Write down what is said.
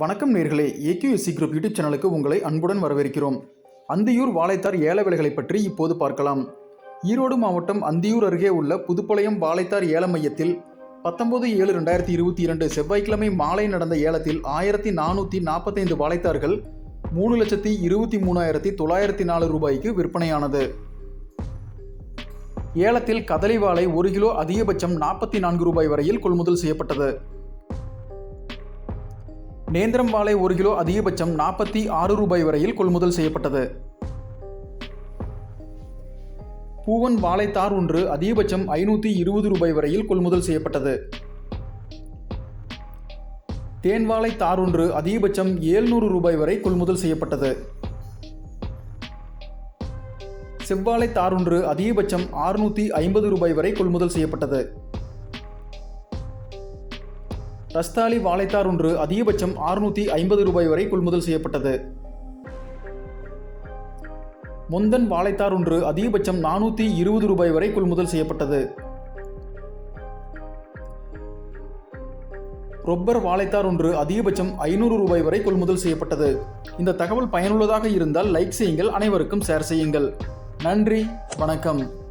வணக்கம் நேர்களே. AQSC group YouTube சேனலுக்கு உங்களை அன்புடன் வரவேற்கிறோம். அந்தியூர் வாழைத்தார் ஏல விலைகளை பற்றி இப்போது பார்க்கலாம். ஈரோடு மாவட்டம் அந்தியூர் அருகே உள்ள புதுப்பாளையம் வாழைத்தார் ஏல மையத்தில் பத்தொன்பது ஏழு ரெண்டாயிரத்தி இருபத்தி இரண்டு செவ்வாய்க்கிழமை மாலை நடந்த ஏலத்தில் ஆயிரத்தி நானூற்றி நாற்பத்தைந்து வாழைத்தார்கள் மூணு லட்சத்தி இருபத்தி மூணாயிரத்தி தொள்ளாயிரத்தி நாலு ரூபாய்க்கு விற்பனையானது. ஏலத்தில் கதலி வாழை ஒரு கிலோ அதிகபட்சம் நாற்பத்தி நான்கு ரூபாய் வரையில் கொள்முதல் செய்யப்பட்டது. நேந்திரம் வாழை ஒரு கிலோ அதிகபட்சம் நாற்பத்தி ஆறு ரூபாய் வரையில் கொள்முதல் செய்யப்பட்டது. பூவன் வாழைத்தார் ஒன்று அதிகபட்சம் ஐநூற்றி இருபது ரூபாய் வரையில் கொள்முதல் செய்யப்பட்டது. தேன் வாழை தார் ஒன்று அதிகபட்சம் ஏழ்நூறு ரூபாய் வரை கொள்முதல் செய்யப்பட்டது. செவ்வாழை தார் ஒன்று அதிகபட்சம் ஆறுநூற்றி ஐம்பது ரூபாய் வரை கொள்முதல் செய்யப்பட்டது. ரஸ்தாலி வாழைத்தார் ஒன்று அதிகபட்சம் அறுநூற்றி ஐம்பது ரூபாய் வரை கொள்முதல் செய்யப்பட்டது. முந்தன் வாழைத்தார் ஒன்று அதிகபட்சம் நானூற்றி இருபது ரூபாய் வரை கொள்முதல் செய்யப்பட்டது. ரொப்பர் வாழைத்தார் ஒன்று அதிகபட்சம் ஐநூறு ரூபாய் வரை கொள்முதல் செய்யப்பட்டது. இந்த தகவல் பயனுள்ளதாக இருந்தால் லைக் செய்யுங்கள் அனைவருக்கும் ஷேர் செய்யுங்கள். நன்றி வணக்கம்.